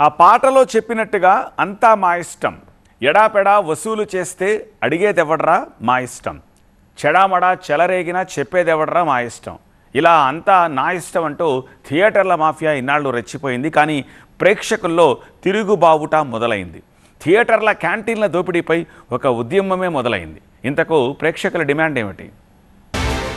ఆ పాటలో చెప్పినట్టుగా అంతా మా ఇష్టం. ఎడాపెడా వసూలు చేస్తే అడిగేదెవడరా మా ఇష్టం. చెడామడా చెలరేగినా చెప్పేదెవడరా మా ఇష్టం. ఇలా అంతా నా ఇష్టం అంటూ థియేటర్ల మాఫియా ఇన్నాళ్ళు రెచ్చిపోయింది. కానీ ప్రేక్షకుల్లో తిరుగుబావుట మొదలైంది. థియేటర్ల క్యాంటీన్ల దోపిడీపై ఒక ఉద్యమమే మొదలైంది. ఇంతకు ప్రేక్షకుల డిమాండ్ ఏమిటి?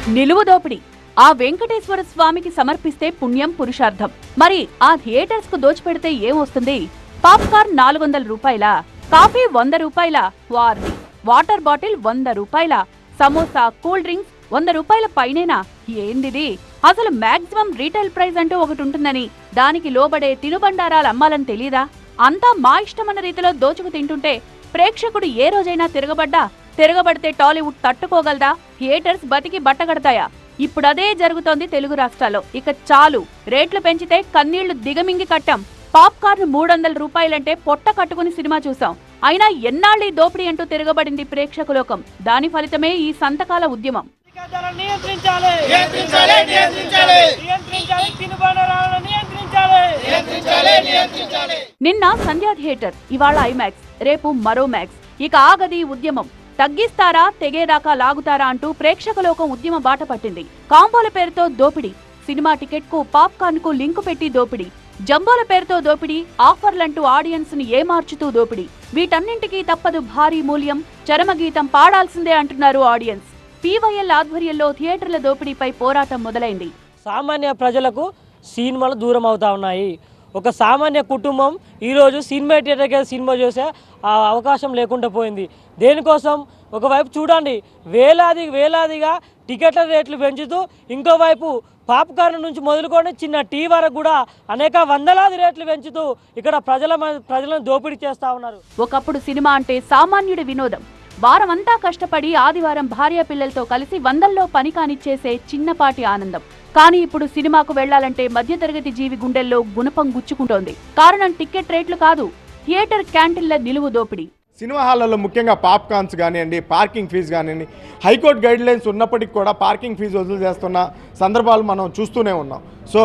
నిలువ దోపిడీ. ఆ వెంకటేశ్వర స్వామికి సమర్పిస్తే పుణ్యం పురుషార్థం. మరి ఆ థియేటర్స్కు దోచిపెడితే ఏమొస్తుంది పాప్కార్న్ నాలుగు వందల రూపాయల? కాఫీ వంద రూపాయల? వార్ని వాటర్ బాటిల్ వంద రూపాయల? సమోసా కూల్ డ్రింక్స్ వంద రూపాయల పైనేనా? ఏందిది? అసలు మాక్సిమం రీటైల్ ప్రైస్ అంటూ ఒకటి ఉంటుందని దానికి లోబడే తినుబండారాలు అమ్మాలని తెలీదా? అంతా మా ఇష్టమన్న రీతిలో దోచుకు తింటుంటే ప్రేక్షకుడు ఏ రోజైనా తిరగబడ్డా? తిరగబడితే టాలీవుడ్ తట్టుకోగలదా? థియేటర్స్ బతికి బట్టగడతాయా ఇప్పుడు అదే జరుగుతోంది తెలుగు రాష్ట్రాల్లో. ఇక చాలు. రేట్లు పెంచితే కన్నీళ్ళు దిగమింగి కట్టాం. పాప్కార్న్ మూడు వందల రూపాయలంటే పొట్ట కట్టుకుని సినిమా చూసాం. అయినా ఎన్నాళ్ళీ దోపిడీ అంటూ తిరగబడింది ప్రేక్షకులోకం దాని ఫలితమే ఈ సంతకాల ఉద్యమం. ధరలు నియంత్రించాలి. నియంత్రించాలి నియంత్రించాలి. నియంత్రించాలి తినుబండారాలను నియంత్రించాలి. నియంత్రించాలి నియంత్రించాలి. నిన్న సంధ్యా థియేటర్ ఇవాళ ఐమాక్స్ రేపు మరో మ్యాక్స్. ఇక ఆగది ఉద్యమం. తగ్గిస్తారా తెగేదాకా లాగుతారా అంటూ ప్రేక్షకలోకం ఉద్యమ బాట పట్టింది. కాంబోల పేరుతో దోపిడీ. సినిమా టికెట్కు పాప్కార్న్కు లింకు పెట్టి దోపిడీ. జంబోల పేరుతో దోపిడీ ఆఫర్లంటూ ఆడియన్స్ని ఏమార్చుతూ దోపిడీ. వీటన్నింటికీ తప్పదు భారీ మూల్యం చరమగీతం పాడాల్సిందే అంటున్నారు ఆడియన్స్. పీవైఎల్ ఆధ్వర్యంలో థియేటర్ల దోపిడీపై పోరాటం మొదలైంది. సామాన్య ప్రజలకు సినిమాలు దూరం అవుతా ఉన్నాయి. ఒక సామాన్య కుటుంబం ఈరోజు సినిమా థియేటర్కి సినిమా చూసే అవకాశం లేకుండా పోయింది. దేనికోసం? ఒకవైపు చూడండి వేలాది వేలాదిగా టికెట్ల రేట్లు పెంచుతూ ఇంకోవైపు పాప్కార్న్ నుంచి మొదలుకొని చిన్న టీ వరకు కూడా అనేక వందలాది రేట్లు పెంచుతూ ఇక్కడ ప్రజల మ- ప్రజలను దోపిడీ చేస్తూ ఉన్నారు. ఒకప్పుడు సినిమా అంటే సామాన్యుడి వినోదం. వారమంతా కష్టపడి ఆదివారం భార్య పిల్లలతో కలిసి వందల్లో పని కానిచ్చేసే చిన్నపాటి ఆనందం. కానీ ఇప్పుడు సినిమాకు వెళ్ళాలంటే మధ్యతరగతి జీవి గుండెల్లో గుణపం గుచ్చుకుంటోంది. కారణం టికెట్ రేట్లు కాదు థియేటర్ క్యాంటీన్ల నిలువు దోపిడీ. సినిమా హాళ్ళలో ముఖ్యంగా పాప్కార్న్స్ కానివ్వండి పార్కింగ్ ఫీజు కానివ్వండి హైకోర్టు గైడ్ లైన్స్ ఉన్నప్పటికీ కూడా పార్కింగ్ ఫీజు వసూలు చేస్తున్న సందర్భాలు మనం చూస్తూనే ఉన్నాం. సో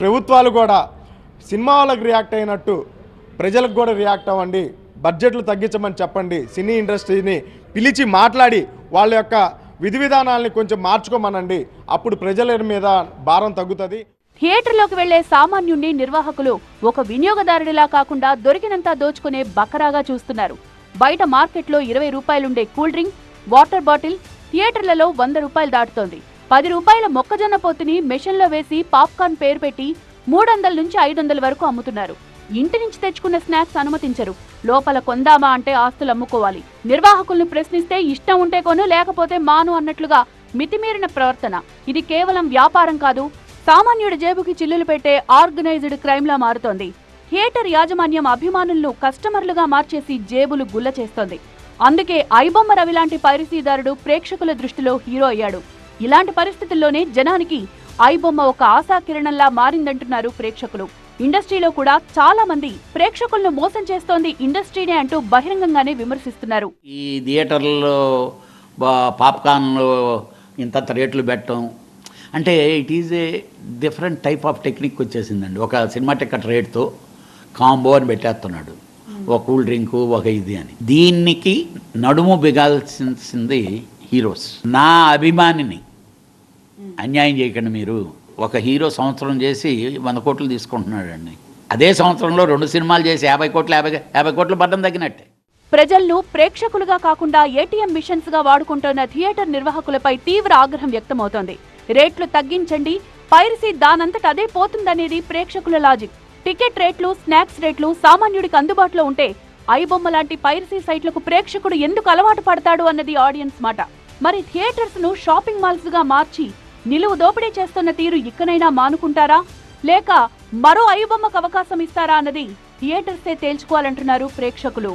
ప్రభుత్వాలు కూడా సినిమా వాళ్ళకి రియాక్ట్ అయినట్టు ప్రజలకు కూడా రియాక్ట్ అవ్వండి బడ్జెట్లు తగ్గించమని చెప్పండి సినీ ఇండస్ట్రీని పిలిచి మాట్లాడి వాళ్ళ యొక్క విధి విధానాల్ని కొంచెం మార్చుకోమనండి. అప్పుడు ప్రజల మీద భారం తగ్గుతుంది. థియేటర్లోకి వెళ్ళే సామాన్యుణ్ణి నిర్వాహకులు ఒక వినియోగదారుడిలా కాకుండా దొరికినంత దోచుకునే బకరాగా చూస్తున్నారు. బయట మార్కెట్లో ఇరవై రూపాయలుండే కూల్ డ్రింక్ వాటర్ బాటిల్ థియేటర్లలో వంద రూపాయలు దాటుతోంది. పది రూపాయల మొక్కజొన్న పొత్తిని మెషిన్లో వేసి పాప్కార్న్ పేరు పెట్టి మూడు వందల నుంచి ఐదు వందల వరకు అమ్ముతున్నారు. ఇంటి నుంచి తెచ్చుకున్న స్నాక్స్ అనుమతించరు. లోపల కొందామా అంటే ఆస్తులు అమ్ముకోవాలి. నిర్వాహకుల్ని ప్రశ్నిస్తే ఇష్టం ఉంటే కొను లేకపోతే మాను అన్నట్లుగా మితిమీరిన ప్రవర్తన. ఇది కేవలం వ్యాపారం కాదు. సామాన్యుడి జేబుకి చిల్లులు పెట్టే ఆర్గనైజ్డ్ క్రైమ్లా మారుతోంది. థియేటర్ యాజమాన్యం అభిమానులను కస్టమర్లుగా మార్చేసి జేబులు గుల్ల చేస్తోంది. అందుకే ఐబొమ్మ రవి లాంటి పైరసీదారుడు ప్రేక్షకుల దృష్టిలో హీరో అయ్యాడు. ఇలాంటి పరిస్థితుల్లోనే జనానికి ఐబొమ్మ ఒక ఆశాకిరణంలా మారిందంటున్నారు ప్రేక్షకులు. ఇండస్ట్రీలో కూడా చాలా మంది ప్రేక్షకులను మోసం చేస్తోంది ఇండస్ట్రీనే అంటూ బహిరంగంగానే విమర్శిస్తున్నారు. ఈ థియేటర్లో పాప్కార్న్లు ఇంతంత రేట్లు పెట్టడం. అంటే it is a different type of technique వచ్చేసిందండి. ఒక సినిమా టికెట్ రేట్తో కాంబో అని పెట్టేస్తున్నాడు. ఒక కూల్ డ్రింకు ఒక ఇది అని. దీనికి నడుము బిగాల్సింది హీరోస్. నా అభిమానిని అన్యాయం చేయకండి మీరు. ఒక హీరో సంవత్సరం చేసి వంద కోట్లు తీసుకుంటున్నాడండి. అదే సంవత్సరంలో రెండు సినిమాలు చేసి యాభై కోట్లు యాభై యాభై కోట్లు బద్దం తగ్గినట్టే. ప్రజలను ప్రేక్షకులుగా కాకుండా ఏటీఎం మిషన్స్గా వాడుకుంటున్న థియేటర్ నిర్వాహకులపై తీవ్ర ఆగ్రహం వ్యక్తమవుతోంది. రేట్లు తగ్గించండి పైరసీ దానంతట అదే పోతుందనేది ప్రేక్షకుల లాజిక్. టికెట్ రేట్లు స్నాక్స్ రేట్లు సామాన్యుడికి అందుబాటులో ఉంటే ఐబొమ్మ లాంటి పైరసీ సైట్లకు ప్రేక్షకుడు ఎందుకు అలవాటు పడతాడు అన్నది ఆడియన్స్ మాట. మరి థియేటర్స్ను షాపింగ్ మాల్స్గా మార్చి నిలువు దోపిడీ చేస్తున్న తీరు ఇక్కనైనా మానుకుంటారా? లేక మరో ఐబొమ్మకు అవకాశం ఇస్తారా అన్నది థియేటర్సే తేల్చుకోవాలంటున్నారు ప్రేక్షకులు.